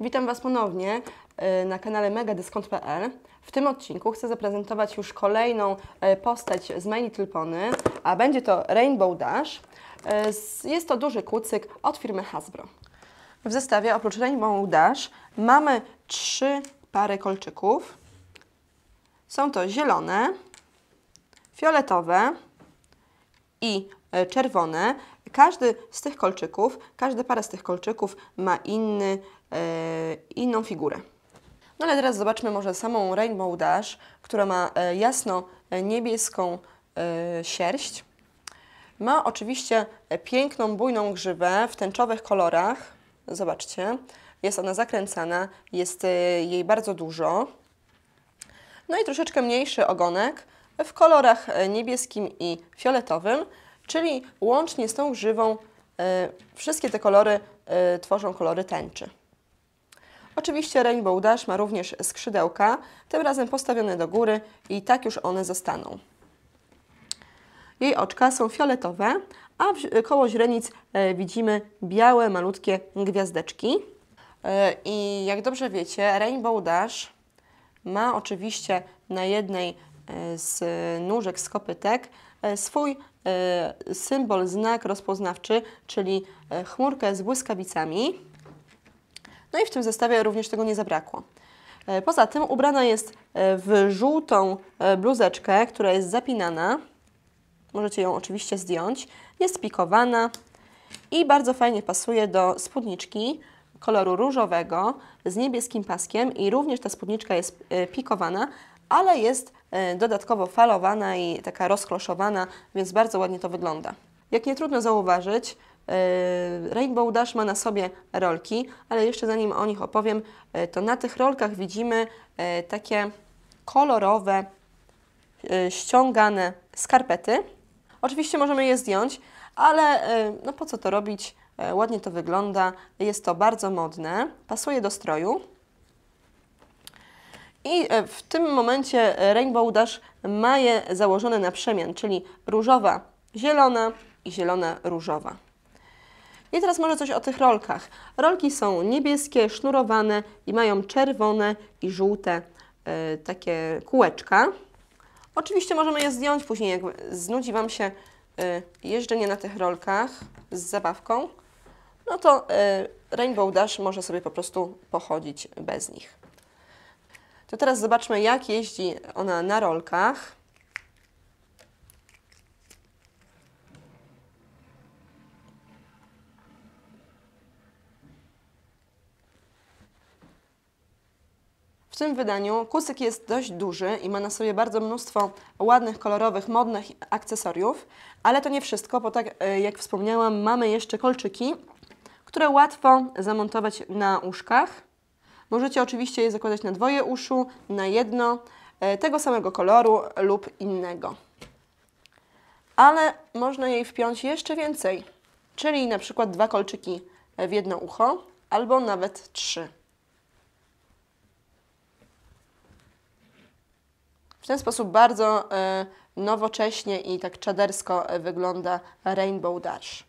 Witam Was ponownie e, na kanale megadyskont.pl. W tym odcinku chcę zaprezentować już kolejną e, postać z My Little Pony, a będzie to Rainbow Dash. E, Jest to duży kucyk od firmy Hasbro. W zestawie oprócz Rainbow Dash mamy trzy pary kolczyków. Są to zielone, fioletowe i czerwone. Każdy z tych kolczyków, każda para z tych kolczyków ma inny, inną figurę. No ale teraz zobaczmy może samą Rainbow Dash, która ma e, jasno e, niebieską e, sierść. Ma oczywiście e, piękną, bujną grzywę w tęczowych kolorach. Zobaczcie, jest ona zakręcana, jest e, jej bardzo dużo. No i troszeczkę mniejszy ogonek w kolorach e, niebieskim i fioletowym, czyli łącznie z tą grzywą e, wszystkie te kolory e, tworzą kolory tęczy. Oczywiście Rainbow Dash ma również skrzydełka, tym razem postawione do góry i tak już one zostaną. Jej oczka są fioletowe, a koło źrenic e, widzimy białe, malutkie gwiazdeczki. E, I jak dobrze wiecie, Rainbow Dash ma oczywiście na jednej e, z nóżek z kopytek swój symbol, znak rozpoznawczy, czyli chmurkę z błyskawicami. No i w tym zestawie również tego nie zabrakło. E, Poza tym ubrana jest e, w żółtą e, bluzeczkę, która jest zapinana. Możecie ją oczywiście zdjąć. Jest pikowana i bardzo fajnie pasuje do spódniczki koloru różowego z niebieskim paskiem i również ta spódniczka jest pikowana, ale jest dodatkowo falowana i taka rozkloszowana, więc bardzo ładnie to wygląda. Jak nie trudno zauważyć, Rainbow Dash ma na sobie rolki, ale jeszcze zanim o nich opowiem, e, to na tych rolkach widzimy e, takie kolorowe, e, ściągane skarpety. Oczywiście możemy je zdjąć, ale e, no po co to robić? E, Ładnie to wygląda, jest to bardzo modne, pasuje do stroju. I e, w tym momencie e, Rainbow Dash ma je założone na przemian, czyli różowa, zielona i zielona, różowa. I teraz może coś o tych rolkach. Rolki są niebieskie, sznurowane i mają czerwone i żółte e, takie kółeczka. Oczywiście możemy je zdjąć później, jak znudzi Wam się y, jeżdżenie na tych rolkach z zabawką, no to y, Rainbow Dash może sobie po prostu pochodzić bez nich. To teraz zobaczmy, jak jeździ ona na rolkach. W tym wydaniu kucyk jest dość duży i ma na sobie bardzo mnóstwo ładnych, kolorowych, modnych akcesoriów, ale to nie wszystko, bo tak e, jak wspomniałam, mamy jeszcze kolczyki, które łatwo zamontować na uszkach. Możecie oczywiście je zakładać na dwoje uszu, na jedno, e, tego samego koloru lub innego. Ale można jej wpiąć jeszcze więcej, czyli na przykład dwa kolczyki w jedno ucho, albo nawet trzy. Ten sposób bardzo e, nowocześnie i tak czadersko e, wygląda Rainbow Dash.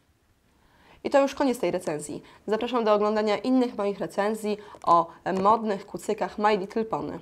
I to już koniec tej recenzji. Zapraszam do oglądania innych moich recenzji o modnych kucykach My Little Pony.